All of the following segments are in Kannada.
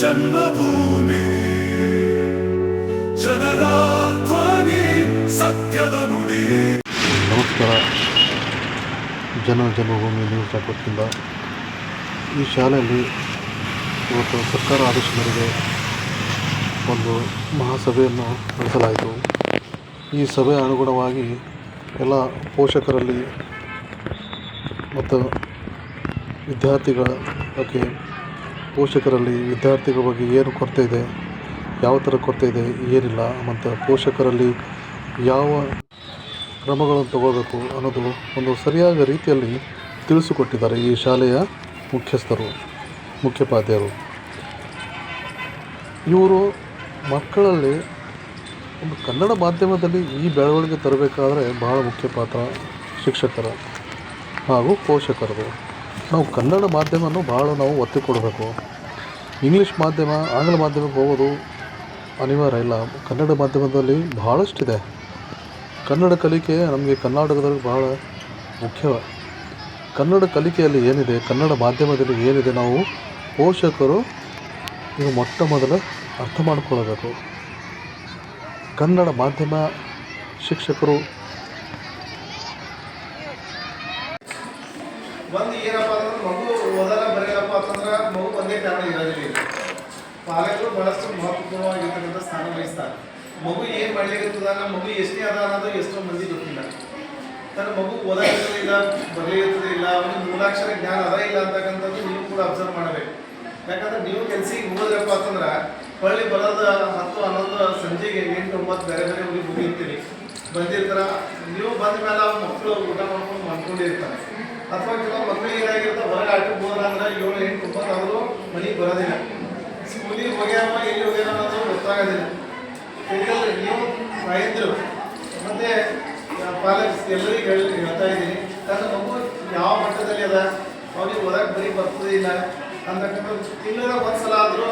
ಜನ್ಮಭೂಮಿ. ಜನರ ಸತ್ಯದ ನುಡಿ. ನಮಸ್ಕಾರ. ಜನ ಜನ್ಮಭೂಮಿ ನ್ಯೂಸ್ ಈ ಶಾಲೆಯಲ್ಲಿ ಇವತ್ತು ಸರ್ಕಾರ ಆದೇಶ ಒಂದು ಮಹಾಸಭೆಯನ್ನು ನಡೆಸಲಾಯಿತು. ಈ ಸಭೆಯ ಅನುಗುಣವಾಗಿ ಎಲ್ಲ ಪೋಷಕರಲ್ಲಿ ಮತ್ತು ವಿದ್ಯಾರ್ಥಿಗಳ ಬಗ್ಗೆ ಪೋಷಕರಲ್ಲಿ ವಿದ್ಯಾರ್ಥಿಗಳ ಬಗ್ಗೆ ಏನು ಕೊರತೆ ಇದೆ, ಯಾವ ಥರ ಕೊರತೆ ಇದೆ, ಏನಿಲ್ಲ ಮತ್ತು ಪೋಷಕರಲ್ಲಿ ಯಾವ ಕ್ರಮಗಳನ್ನು ತಗೋಬೇಕು ಅನ್ನೋದು ಒಂದು ಸರಿಯಾದ ರೀತಿಯಲ್ಲಿ ತಿಳಿಸಿಕೊಟ್ಟಿದ್ದಾರೆ ಈ ಶಾಲೆಯ ಮುಖ್ಯಸ್ಥರು, ಮುಖ್ಯೋಪಾಧ್ಯಾಯರು. ಇವರು ಮಕ್ಕಳಲ್ಲಿ ಒಂದು ಕನ್ನಡ ಮಾಧ್ಯಮದಲ್ಲಿ ಈ ಬೆಳವಣಿಗೆ ತರಬೇಕಾದ್ರೆ ಬಹಳ ಮುಖ್ಯ ಪಾತ್ರ ಶಿಕ್ಷಕರ ಹಾಗೂ ಪೋಷಕರದು. ನಾವು ಕನ್ನಡ ಮಾಧ್ಯಮವನ್ನು ಭಾಳ ನಾವು ಒತ್ತಿ ಕೊಡಬೇಕು. ಇಂಗ್ಲೀಷ್ ಮಾಧ್ಯಮ, ಆಂಗ್ಲ ಮಾಧ್ಯಮಕ್ಕೆ ಹೋಗೋದು ಅನಿವಾರ್ಯ ಇಲ್ಲ. ಕನ್ನಡ ಮಾಧ್ಯಮದಲ್ಲಿ ಬಹಳಷ್ಟಿದೆ. ಕನ್ನಡ ಕಲಿಕೆ ನಮಗೆ ಕರ್ನಾಟಕದಲ್ಲಿ ಬಹಳ ಮುಖ್ಯ. ಕನ್ನಡ ಕಲಿಕೆಯಲ್ಲಿ ಏನಿದೆ, ಕನ್ನಡ ಮಾಧ್ಯಮದಲ್ಲಿ ಏನಿದೆ ನಾವು ಪೋಷಕರು ಇದು ಮೊಟ್ಟ ಮೊದಲು ಅರ್ಥ ಮಾಡಿಕೊಳ್ಳಬೇಕು ಕನ್ನಡ ಮಾಧ್ಯಮ ಶಿಕ್ಷಕರು ಒಂದು ಏನಪ್ಪ ಅಂದ್ರೆ ಮಗು ಓದಲ್ಲ ಬರೆಯಲ್ಲಪ್ಪ ಅಂತಂದ್ರೆ ಮಗು ಒಂದೇ ಕಾರಣ ಇರೋದಿಲ್ಲ ಇಲ್ಲಿ. ಪಾಲಕರು ಬಹಳಷ್ಟು ಮಹತ್ವಪೂರ್ಣವಾಗಿರ್ತಕ್ಕಂಥ ಸ್ಥಾನ ವಹಿಸ್ತಾರೆ. ಮಗು ಏನ್ ಮಾಡ್ಲಿಕ್ಕೆ ನಮ್ಮ ಮಗು ಎಷ್ಟೇ ಅದ ಅನ್ನೋದು ಎಷ್ಟೋ ಮಂದಿ ಗೊತ್ತಿಲ್ಲ. ತನ್ನ ಮಗು ಓದಾಗಿರೋದಿಲ್ಲ ಇಲ್ಲ ಅವನಿಗೆ ಮೂಲಾಕ್ಷರ ಜ್ಞಾನ ಅದ ಇಲ್ಲ ಅಂತಕ್ಕಂಥದ್ದು ನೀವು ಕೂಡ ಅಬ್ಸರ್ವ್ ಮಾಡಬೇಕು. ಯಾಕಂದ್ರೆ ನೀವು ಕೆಲ್ಸಿಗೆ ಹೋದ್ರಪ್ಪ ಅಂತಂದ್ರೆ, ಹೊಳ್ಳಿ ಬರೋದ ಹತ್ತು ಹನ್ನೊಂದು ಸಂಜೆಗೆ ಎಂಟು ಒಂಬತ್ತು ಬೇರೆ ಬೇರೆ ಊರಿಗೆ ಹೋಗಿರ್ತೀರಿ. ಬಂದಿರ್ತಾರ, ನೀವು ಬಂದ ಮೇಲೆ ಅವ್ರ ಮಕ್ಕಳು ಊಟ ಮಾಡ್ಕೊಂಡು ಮಾಡ್ಕೊಂಡಿರ್ತಾರೆ ಅಥವಾ ಕೆಲವು ಮಕ್ಕಳಿಗೆ ಏನಾಗಿರ್ತಾರೆ ಹೊರಗೆ ಆಟಕ್ಕೆ ಹೋದ್ರೆ ಅಂದ್ರೆ ಏಳು ಎಂಟು ಒಂಬತ್ತು ಆದರೂ ಮನೆಗೆ ಬರೋದಿಲ್ಲ. ಸ್ಕೂಲಿಗೆ ಹೋಗ್ಯಾವ ಎಲ್ಲಿ ಹೋಗ್ಯಾರ ಅನ್ನೋದು ಗೊತ್ತಾಗೋದಿಲ್ಲ. ಯಾಕಂದ್ರೆ ನೀವು ರೈತರು, ಮತ್ತೆ ಪಾಲಕ್ಸ್ ಎಲ್ಲರಿಗೂ ಹೇಳಿ, ಹೇಳ್ತಾ ಇದ್ದೀನಿ, ತನ್ನ ಮಗು ಯಾವ ಮಟ್ಟದಲ್ಲಿ ಅದ ಅವ್ರಿಗೆ ಓದಕ್ಕೆ ಬರೀ ಬರ್ತದಿಲ್ಲ ಅಂತಕ್ಕಂಥದ್ದು ತಿಂಗಳ ಒಂದ್ಸಲ ಆದರೂ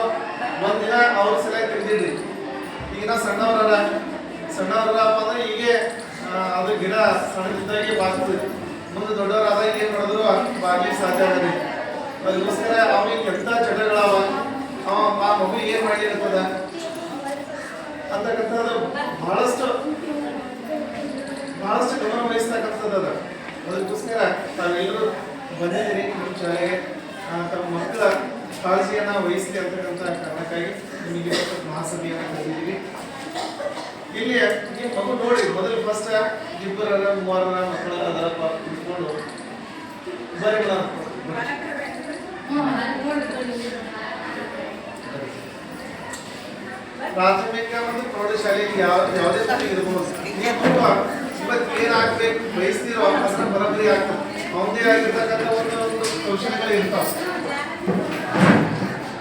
ಒಂದಿನ ಅವ್ರ ಸಲ ತೆಗ್ದಿದ್ರಿ ಈಗ ನಾ ಸಣ್ಣವರಲ್ಲ ಸಣ್ಣವರಲ್ಲಪ್ಪ ಅಂದ್ರೆ ಹೀಗೆ ಅದು ಗಿಡ ಸಣ್ಣದಿದ್ದಾಗೆ ಬಾಗ್ತದೆ ಮುಂದೆ ದೊಡ್ಡವರಾದಾಗ ಏನು ಮಾಡಿದ್ರು ಬಾಗ್ಲಿಕ್ಕೆ ಸಾಧ್ಯ ಆಗೋದಿಲ್ಲ. ಅದಕ್ಕೋಸ್ಕರ ಅವನಿಗೆ ಎಂಥ ಚಟಗಳವ ಮಾಡಿರ್ತದ. ಅಂತಕ್ಕಂಥದ್ದು ಬಹಳಷ್ಟು ಬಹಳಷ್ಟು ಗಮನ ವಹಿಸ್ತಕ್ಕಂಥದ್ದು ಅದು. ಅದಕ್ಕೋಸ್ಕರ ತಾವೆಲ್ಲರೂ ಬಂದಿದ್ದೀರಿ ನಮ್ಮ ಶಾಲೆಗೆ ತಮ್ಮ ಮಕ್ಕಳ ಕಾಳಜಿಯನ್ನು ವಹಿಸಲಿ ಅಂತಕ್ಕಂಥ ಕಾರಣಕ್ಕಾಗಿ ನಿಮಗೆ ಮಹಾಸಭೆಯನ್ನು ಕರೆದಿದ್ದೀವಿ. ಇಲ್ಲಿ ನೀವು ಮಗು ನೋಡಿ, ಮೊದಲು ಫಸ್ಟ್ ಇಬ್ಬರರ ಮೂವರರ ಮಕ್ಕಳ ಕುತ್ಕೊಂಡು ಬರ್ರಿ ಮೇಡಮ್ ಪ್ರಾಥಮಿಕ ಮತ್ತು ಪ್ರೌಢಶಾಲೆಯಲ್ಲಿ ಯಾವ ಯಾವುದೇ ತರ ಇರ್ಬೋದು. ನೀವು ಇವತ್ತು ಏನ್ ಆಗ್ಬೇಕು ಬಯಸ್ತಿರೋ ಅದನ್ನ ಬರಬರಿ ಆಗ್ತದೆ ಅವನದೇ ಆಗಿರ್ತಕ್ಕಂಥ ಒಂದು ಒಂದು ಕೌಶಲ್ಯಗಳು ಇರ್ತಾವ.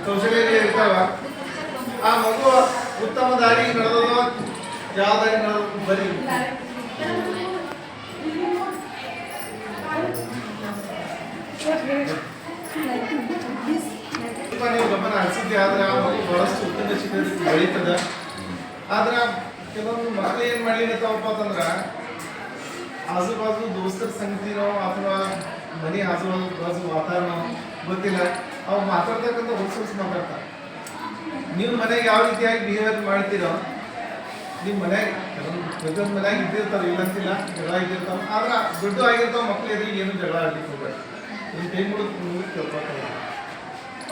ಕೌಶಲ್ಯಗಳು ಇರ್ತಾವ. ಆ ಮಗು ಉತ್ತಮ ದಾರಿ ನಡೆದೋ ಯಾವ ದಾರಿ ನಡೆದು ಬರೀ ನೀವು ಗಮನ ಹರಿಸಿದ್ದೆ ಆದ್ರೆ ಆ ಮಗು ಬೆಳೀತದೆ. ಆದ್ರೆ ಕೆಲವೊಂದು ಮಕ್ಕಳು ಏನ್ ಮಾಡ್ಲಿಕ್ಕಪ್ಪ ಅಂತಂದ್ರ ಆಜು ಬಾಜು ದೋಸ್ತರ ಸಂಗತಿನೋ ಅಥವಾ ಮನೆ ಆಜು ಬಾಜು ವಾತಾವರಣ ಗೊತ್ತಿಲ್ಲ, ಅವ್ರು ಮಾತಾಡ್ತಕ್ಕಂಥ ಹೊಸ ಮಾತಾಡ್ತಾರೆ. ನೀವು ಮನೆಗೆ ಯಾವ ರೀತಿಯಾಗಿ ಬಿಹೇವಿಯರ್ ಮಾಡ್ತೀರೋ ನಿಮ್ಮ ಮನ್ಯಾಗ ಕೆಲವೊಂದು ಮನ್ಯಾಗ ಇದ್ದಿರ್ತಾರ ಇಲ್ಲ ಅಂತಿಲ್ಲ ಜಗಳ ಇದ್ದಿರ್ತಾವ ಆದ್ರೆ ದೊಡ್ಡ ಆಗಿರ್ತಾವ ಮಕ್ಳು ಎದುರಿಗೆ ಏನು ಜಗಳ ಆಡ್ಲಿಕ್ಕೆ ಹೋಗ್ಬೇಡ. ನಿಮ್ಮ ಕೈ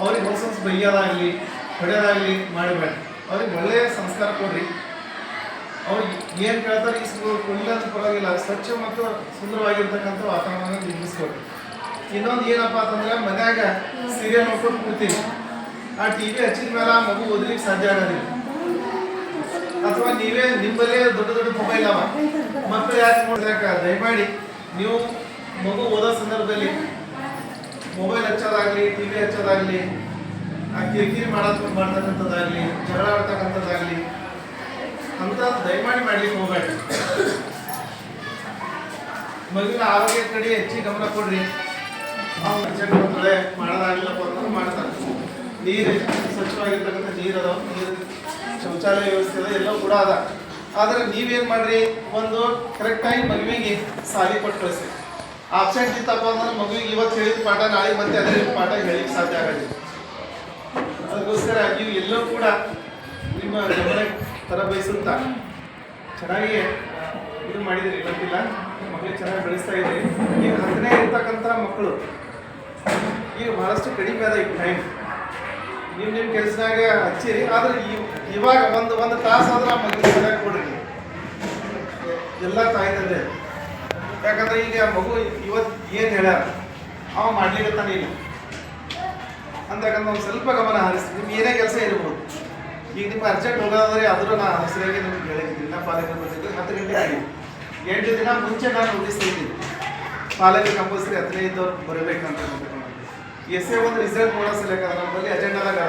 ಅವ್ರಿಗೆ ಹೊಸ ಬೈಯೋದಾಗಲಿ ಹೊಡೆಯೋದಾಗಲಿ ಮಾಡಬೇಡ ಅವ್ರಿಗೆ ಒಳ್ಳೆಯ ಸಂಸ್ಕಾರ ಕೊಡ್ರಿ. ಅವ್ರಿಗೆ ಏನು ಕೇಳ್ತಾರೆ ಸ್ಕೂಲ್ ಕೊಡಲಿಲ್ಲ ಪರವಾಗಿಲ್ಲ. ಸ್ವಚ್ಛ ಮತ್ತು ಸುಂದರವಾಗಿರ್ತಕ್ಕಂಥ ವಾತಾವರಣ ನಿರ್ಮಿಸ್ಕೊಡ್ರಿ. ಇನ್ನೊಂದು ಏನಪ್ಪ ಅಂತಂದ್ರೆ ಮನ್ಯಾಗ ಸೀರಿಯಲ್ ನೋಡ್ಕೊಂಡು ಕೂತೀವಿ. ಆ ಟಿ ವಿ ಹಚ್ಚಿದ ಮೇಲೆ ಆ ಮಗು ಓದಲಿಕ್ಕೆ ಸಾಧ್ಯ ಆಗೋದಿಲ್ಲ. ಅಥವಾ ನೀವೇ ನಿಮ್ಮಲ್ಲೇ ದೊಡ್ಡ ದೊಡ್ಡ ಮೊಬೈಲ್ ಅವ. ಮಕ್ಕಳು ಯಾಕೆ ನೋಡಿದಾಗ ದಯಮಾಡಿ ನೀವು ಮಗು ಓದೋ ಸಂದರ್ಭದಲ್ಲಿ ಮೊಬೈಲ್ ಹಚ್ಚೋದಾಗಲಿ ಟಿ ವಿ ಹಚ್ಚೋದಾಗ್ಲಿ ಆ ಕಿರಿಕಿರಿ ಮಾಡಕ್ ಮಾಡ್ತಕ್ಕಂಥದ್ದಾಗಲಿ ಜಗಳ ಆಡ್ತಕ್ಕಂಥದ್ದಾಗಲಿ, ಅಂತ ದಯಮಾಡಿ ಮಾಡ್ಲಿಕ್ಕೆ ಹೋಗ್ಬೇಡಿ ಮಗುವಿನ ಆರೋಗ್ಯ ಕಡೆ ಹೆಚ್ಚಿಗೆ ಗಮನ ಕೊಡ್ರಿ. ಮಾಡೋದಾಗಿಲ್ಲ ಮಾಡೋದಾಗ್ಲಿಲ್ಲಪ್ಪ ಮಾಡ್ತಾರೆ. ನೀರು ಸ್ವಚ್ಛವಾಗಿರ್ತಕ್ಕಂಥ ನೀರು ಅದಾವ, ನೀರು ಶೌಚಾಲಯ ವ್ಯವಸ್ಥೆ ಅದ ಎಲ್ಲವೂ ಕೂಡ ಅದ ಆದ್ರೆ ನೀವೇನು ಮಾಡ್ರಿ? ಒಂದು ಕರೆಕ್ಟ್ ಆಗಿ ಮಗುವಿಗೆ ಸಾಲಿ ಕೊಟ್ಟು ಕಳಿಸಿ ಆಬ್ಸೆಂಟ್ ಇತ್ತಪ್ಪ ಅಂದ್ರೆ ಮಗುವಿಗೆ ಇವತ್ತು ಹೇಳಿದ ಪಾಠ ನಾಳೆ ಮತ್ತೆ ಅದೇ ಪಾಠ ಹೇಳಿಕ್ಕೆ ಸಾಧ್ಯ ಆಗೋದಿಲ್ಲ ಅದಕ್ಕೋಸ್ಕರ ನೀವು ಎಲ್ಲೂ ಕೂಡ ನಿಮ್ಮ ಗಮನ ತರ ಬಯಸುತ್ತಾ ಚೆನ್ನಾಗಿ ಇದು ಮಾಡಿದಿರಿ ಗೊತ್ತಿಲ್ಲ ಮಕ್ಕಳು ಚೆನ್ನಾಗಿ ಬೆಳೆಸ್ತಾ ಇದ್ರಿ ಈಗ ಹತ್ತನೇ ಇರ್ತಕ್ಕಂಥ ಮಕ್ಕಳು ಈಗ ಬಹಳಷ್ಟು ಕಡಿಮೆ ಅದ ಈಗ ಟೈಮ್ ನೀವು ನಿಮ್ಮ ಕೆಲಸದಾಗ ಹಚ್ಚಿರಿ, ಆದ್ರೆ ಇವ್- ಇವಾಗ ಒಂದು ಒಂದು ತಾಸು ಆದ್ರೆ ಆ ಮಗು ಚೆನ್ನಾಗಿ ಕೊಡ್ರಿ. ಎಲ್ಲ ತಾಯಿ ಯಾಕಂದ್ರೆ ಈಗ ಮಗು ಇವತ್ತು ಏನು ಹೇಳ ಅವ ಮಾಡ್ಲಿಕ್ಕೆ ತಾನೇ ಇಲ್ಲ. ಅಂತಕ್ಕಂಥ ಒಂದು ಸ್ವಲ್ಪ ಗಮನ ಹರಿಸಿ, ನಿಮ್ಗೆ ಏನೇ ಕೆಲಸ ಇರ್ಬೋದು. ಈಗ ನಿಮ್ಮ ಅರ್ಜೆಂಟ್ ಹೋಗೋದಾದ್ರೆ ಆದರೂ ನಾನು ಹಸಿರಾಗಿ ನಿಮ್ಗೆ ಹೇಳಿದ್ದೀನಿ. ಪಾಲಕರು ಬಂದಿದ್ದು ಹತ್ತು ಗಂಟೆ ಎಂಟು ದಿನ ಮುಂಚೆ ನಾನು ತೆಗಿದ್ದೀನಿ ಪಾಲಕರು ಕಂಪಲ್ಸರಿ ಹತ್ತನೇ ಇದ್ದವ್ರು ಬರಬೇಕಂತ ಎಸ್ ಎ ಒಂದು ರಿಸಲ್ಟ್ ನೋಡೋ ಸಲಕ ನಮ್ಮಲ್ಲಿ ಅಜೆಂಡಾದಾಗ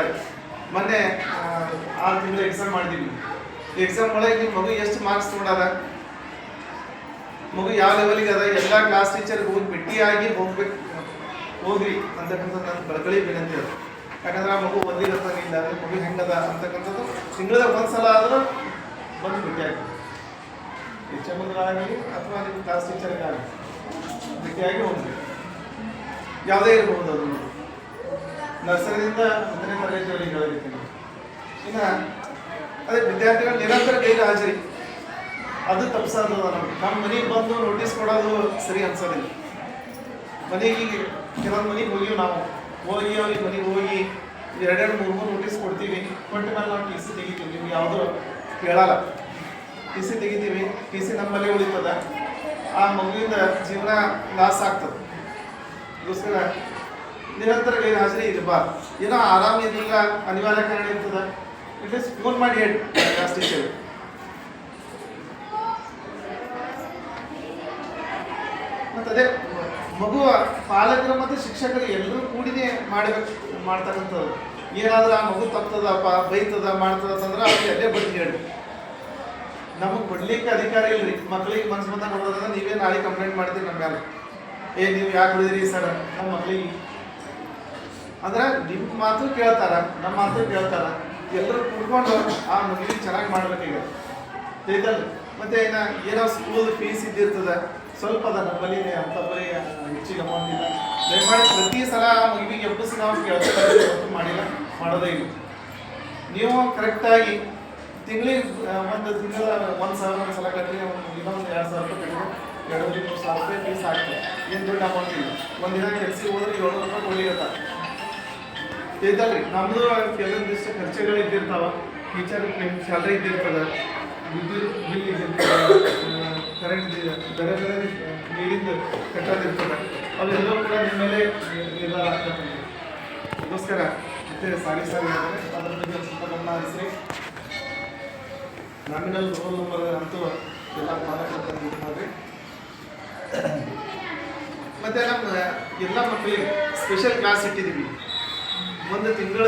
ಮೊನ್ನೆ ಆರು ತಿಂಗಳು ಎಕ್ಸಾಮ್ ಮಾಡಿದ್ದೀವಿ ಎಕ್ಸಾಮ್ ಒಳಗೆ ನಿಮ್ಮ ಮಗು ಎಷ್ಟು ಮಾರ್ಕ್ಸ್ ನೋಡದ ಮಗು ಯಾವ ಲೆವೆಲಿಗೆ ಅದ? ಎಲ್ಲ ಕ್ಲಾಸ್ ಟೀಚರ್ಗೆ ಹೋಗಿ ಭೇಟಿಯಾಗಿ ಹೋಗ್ಬೇಕು. ಹೋಗ್ರಿ ಅಂತಕ್ಕಂಥದ್ದು ನನ್ನ ಕಳಕಳಿ ವಿನಂತಿ ಅದು ಯಾಕಂದ್ರೆ ಆ ಮಗು ಓದಿರತ್ತಾನಿಲ್ಲ ಅಂದ್ರೆ ಮಗು ಹೆಂಗದ ಅಂತಕ್ಕಂಥದ್ದು ತಿಂಗಳದಾಗ ಒಂದ್ಸಲ ಆದರೂ ಬಂದು ಭೇಟಿಯಾಗಿ ಎಚ್ ಎಂ ಆಗಲಿ ಅಥವಾ ನಿಮ್ಮ ಕ್ಲಾಸ್ ಟೀಚರ್ಗಾಗಲಿ ಭೇಟಿಯಾಗಿ ಹೋಗ್ರಿ ಯಾವುದೇ ಇರಬಹುದು ಅದು. ನರ್ಸರಿಯಿಂದ ಹತ್ತನೇ ತರಗತಿಯಲ್ಲಿ ಹೇಳಿರ್ತೀನಿ ಇನ್ನು ಅದೇ ವಿದ್ಯಾರ್ಥಿಗಳು ನಿರಂತರ ಬೇಗ ಹಾಜರಿ. ಅದು ತಪ್ಪಿಸೋದು ನಮ್ಗೆ. ನಮ್ಮ ಮನೆಗೆ ಬಂದು ನೋಟಿಸ್ ಕೊಡೋದು ಸರಿ ಅನ್ಸೋದಿಲ್ಲ. ಮನೆಗೆ ಕೆಲವೊಂದು ಮನೆಗೆ ಹೋಗಿವಿ ನಾವು. ಹೋಗಿ ಅವ್ರಿಗೆ ಮನೆಗೆ ಹೋಗಿ ಎರಡೆರಡು, ಮೂರು ಮೂರು ನೋಟಿಸ್ ಕೊಡ್ತೀವಿ. ಕೊಟ್ಟ ಮೇಲೆ ನಾವು ಟಿ ಸಿ ತೆಗಿತೀವಿ. ನಿಮ್ಗೆ ಯಾವುದೂ ಕೇಳಲ್ಲ. ಟಿ ಸಿ ತೆಗಿತೀವಿ. ಟಿ ಸಿ ನಮ್ಮಲ್ಲೇ ಉಳಿತದ. ಆ ಮಗುವಿಂದ ಜೀವನ ಲಾಸ್ ಆಗ್ತದೆ. ಅದಕ್ಕೋಸ್ಕರ ನಿರಂತರ ಹಾಜರಿ ಇರಬಾರ್ದು ಏನೋ ಆರಾಮ ಇರಲಿಲ್ಲ, ಅನಿವಾರ್ಯ ಕಾರಣ ಇರ್ತದ. ಅಟ್ಲೀಸ್ಟ್ ಫೋನ್ ಮಾಡಿ ಹೇಳಿ ಕ್ಲಾಸ್ ಟೀಚರ್ ಮಗು, ಪಾಲಕರು ಮತ್ತು ಶಿಕ್ಷಕರು ಎಲ್ಲರೂ ಕೂಡಿನೇ ಮಾಡಬೇಕು ಮಾಡ್ತಕ್ಕಂಥದ್ದು ಏನಾದರೂ ಆ ಮಗು ತಪ್ತದಪ್ಪ, ಬೈತದ, ಮಾಡ್ತದ ಅಂತಂದ್ರೆ ಅವ್ರಿಗೆ ಅಲ್ಲೇ ಬಂದು ಹೇಳಿ. ನಮಗೆ ಕೊಡ್ಲಿಕ್ಕೆ ಅಧಿಕಾರ ಇಲ್ರಿ ಮಕ್ಳಿಗೆ ಮನ್ಸು ಬಂದಾಗ ನೋಡೋದಂದ್ರೆ ನೀವೇ ನಾಳೆ ಕಂಪ್ಲೇಂಟ್ ಮಾಡ್ತೀರಿ ನಮ್ಮ ಮೇಲೆ ಏ, ನೀವು ಯಾಕೆ ಹೊಡಿದ್ರಿ ಸರ್ ನಮ್ಮ ಮಕ್ಳಿಗೆ. ಅಂದ್ರೆ ನಿಮ್ಮ ಮಾತು ಕೇಳ್ತಾರ, ನಮ್ಮ ಮಾತು ಕೇಳ್ತಾರ. ಎಲ್ಲರೂ ಕುಡ್ಕೊಂಡು ಆ ಮಗುವಿಗೆ ಚೆನ್ನಾಗಿ ಮಾಡ್ಬೇಕೀಗ. ತಿಳಿದಲ್ಲ ಮತ್ತೆ ಏನ ಏನೋ ಸ್ಕೂಲ್ ಫೀಸ್ ಇದ್ದಿರ್ತದ. ಸ್ವಲ್ಪ ಅದ ನಮ್ಮಲ್ಲಿ ಅಂತ ಬರೀ ಹೆಚ್ಚಿಗೆ ಅಮೌಂಟ್ ಇಲ್ಲ. ದಯಮಾಡಿ ಪ್ರತಿ ಸಲ ಮಗುವಿಗೆ ಎಬ್ಬಿಸಿ ನಾವು ಕೇಳ್ತಾರೆ ಮಾಡಿಲ್ಲ, ಮಾಡೋದೇ ಇಲ್ಲ. ನೀವು ಕರೆಕ್ಟಾಗಿ ತಿಂಗಳಿಗೆ ಒಂದು ತಿಂಗಳ ಒಂದು ಸಾವಿರ, ಒಂದು ಸಲ ಕಟ್ಟಿ ಒಂದು ಇನ್ನೊಂದು ಎರಡು ಸಾವಿರ ರೂಪಾಯಿ ಕಟ್ಟಿದ್ರೆ ಎರಡೂವರೆ, ಮೂರು ಸಾವಿರ ರೂಪಾಯಿ ಫೀಸ್ ಆಗ್ತದೆ ಏನು ದೊಡ್ಡ ಅಮೌಂಟ್ ಇಲ್ಲ. ಒಂದು ದಿನ ಕೆಲ್ಸಕ್ಕೆ ಹೋದ್ರೆ ಏಳ್ನೂರು ರೂಪಾಯಿ ಕೊಡ್ಲಿಕ್ಕೆ ಇದಲ್ರಿ ನಮ್ಮದು ಕೆಲವೊಂದಿಷ್ಟು ಖರ್ಚುಗಳು ಇದ್ದಿರ್ತಾವ. Teacher salary ಇದ್ದಿರ್ತದೆ. ವಿದ್ಯುತ್ ಬಿಲ್ ಇದ್ದಿರ್ತದ. ಕರೆಂಟ್ ಬೇರೆ ಬೇರೆ ನೀರಿಂದ ಕಟ್ಟೋದಿರ್ತದೆ ಅವೆಲ್ಲವೂ ಕೂಡ ನಿಮ್ಮ ಮೇಲೆ ನಿರ್ಧಾರ ಆಗ್ತದೆ ಅದಕ್ಕೋಸ್ಕರ ಮತ್ತೆ ಸಾರಿ ಸಾರಿ ಆದರೆ ಅದರ ಬಗ್ಗೆ ಸ್ವಲ್ಪ ಗಮನ ಹರಿಸಿ. ನಾಮಿನಲ್ ರೋಲ್ ನಂಬರ್ ಅಂತೂ ಎಲ್ಲ ಪಾಲಕರು ಇದು ಮತ್ತೆ ನಮ್ಮ ಎಲ್ಲ ಮಕ್ಕಳಿಗೆ ಸ್ಪೆಷಲ್ ಕ್ಲಾಸ್ ಇಟ್ಟಿದ್ದೀವಿ. ಒಂದು ತಿಂಗಳ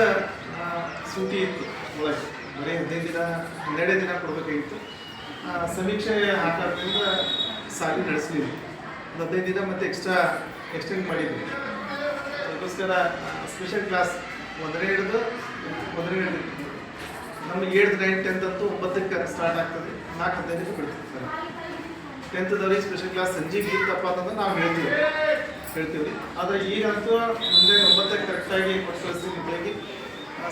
ಸೂಟಿ ಇತ್ತು. ಒಳಗೆ. ಬರೀ ಹದಿನೈದು ದಿನ, ಹನ್ನೆರಡೇ ದಿನ ಕೊಡಬೇಕಾಗಿತ್ತು. ಸಮೀಕ್ಷೆ ಹಾಕೋದ್ರಿಂದ ಸಾಲಿ ನಡೆಸಲಿಲ್ಲ ಹದಿನೈದು ದಿನ ಮತ್ತೆ ಎಕ್ಸ್ಟ್ರಾ ಎಕ್ಸ್ಟೆಂಡ್ ಮಾಡಿದ್ವಿ. ಅದಕ್ಕೋಸ್ಕರ ಸ್ಪೆಷಲ್ ಕ್ಲಾಸ್ ಒಂದರೆ ಹಿಡಿದು ಒಂದರೆ ಹಿಡಿದು. ನಮಗೆ ಏಳ್ದು ನೈನ್ ಟೆಂತ್ ಅಂತೂ ಒಂಬತ್ತಕ್ಕೆ ಸ್ಟಾರ್ಟ್ ಆಗ್ತದೆ. ನಾಲ್ಕು ಹದಿನೈದಕ್ಕೆ ಬಿಡ್ತಿರ್ತಾರೆ ಟೆಂತ್ದವ್ರಿಗೆ ಸ್ಪೆಷಲ್ ಕ್ಲಾಸ್ ಸಂಜೆಗೆ ಇತ್ತಪ್ಪ ಅಂತಂದ್ರೆ ನಾವು ಹೇಳ್ತೀವಿ. ಹೇಳ್ತೀವಿ. ಆದರೆ ಈಗಂತೂ ಮುಂದೆ ಒಂಬತ್ತಕ್ಕೆ ಕರೆಕ್ಟಾಗಿ ಕೊಟ್ಟು ಕಳಿಸ್ತೀವಿ ಮಕ್ಕಳಿಗೆ.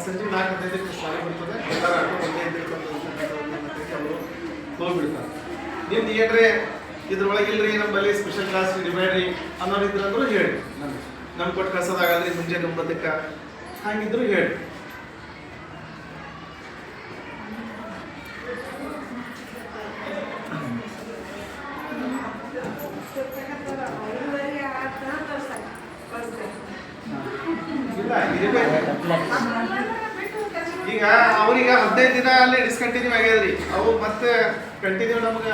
ಸಂಜೆ ನಾಲ್ಕು ಹದಿನೈದಕ್ಕೆ ಶಾಲೆ ಬರ್ತದೆ. ಎಲ್ಲರ ಒಂದೇ ಇದ್ದಿರ್ತಕ್ಕಂಥ ಅವರು ಹೋಗ್ಬಿಡ್ತಾರೆ. ನಿಮ್ದು ಏನ್ರಿ ಇದ್ರೊಳಗೆ ಇಲ್ರಿ ನಮ್ಮಲ್ಲಿ ಸ್ಪೆಷಲ್ ಕ್ಲಾಸ್ ಬೇಡ್ರಿ ಅನ್ನೋರು ಇದ್ರಂದ್ರೂ ಹೇಳಿ ನಮ್ಗೆ. ನಮ್ಗೆ ಕೊಟ್ಟು ಕಳ್ಸೋದಾಗಲ್ರಿ ಮುಂಜೆ ಒಂಬತ್ತಕ್ಕೆ ಹಾಗಿದ್ರು ಹೇಳಿ ಇಲ್ಲ ಇರ್ಬೇಕು. ಈಗ ಅವ್ರಿಗೆ ಹದಿನೈದು ದಿನ ಅಲ್ಲಿ ಡಿಸ್ಕಂಟಿನ್ಯೂ ಆಗ್ಯದ್ರಿ. ಅವು ಮತ್ತೆ ಕಂಟಿನ್ಯೂ ನಮ್ಗೆ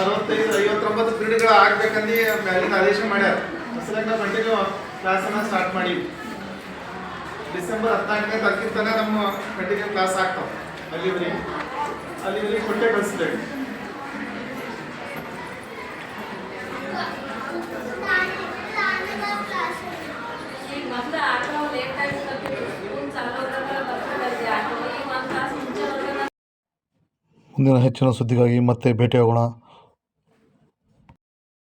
ಅರವತ್ತೈದು, ಐವತ್ತೊಂಬತ್ತು ಕ್ರೀಡೆಗಳು ಆಗ್ಬೇಕಂದು ಮ್ಯಾಲಿನ ಆದೇಶ ಮಾಡ್ಯಾರ. ಅಸಲಾಗಿ ನಾವು ಕಂಟಿನ್ಯೂ ಕ್ಲಾಸನ್ನು ಸ್ಟಾರ್ಟ್ ಮಾಡೀವಿ. ಡಿಸೆಂಬರ್ ಹದಿನಾಲ್ಕನೇ ತಾರೀಕಿನ ತನಕ ನಮ್ಮ ಕಂಟಿನ್ಯೂ ಕ್ಲಾಸ್ ಆಗ್ತಾವೆ. ಅಲ್ಲಿ ಅಲ್ಲಿವರೆಗೆ ಕೊಟ್ಟೆ ಕಳಿಸ್ಬೇಕು ಈಗ ಮೊದ್ಲು ಆಟೋ ಲೇಟ್ ಆಗಿ ಬರ್ತಿದ್ರು ಸ್ಕೂಲ್ ಚಾಲು ಆದಾಗ ಬರ್ತಿದ್ದೆ ಆಟೋ ಈಗ ಒಂದು ತಾಸು ಮುಂಚೆ ಹೋದ್ರೆ ಮುಂದಿನ ಹೆಚ್ಚಿನ ಸುದ್ದಿಗಾಗಿ ಮತ್ತೆ ಭೇಟಿಯಾಗೋಣ.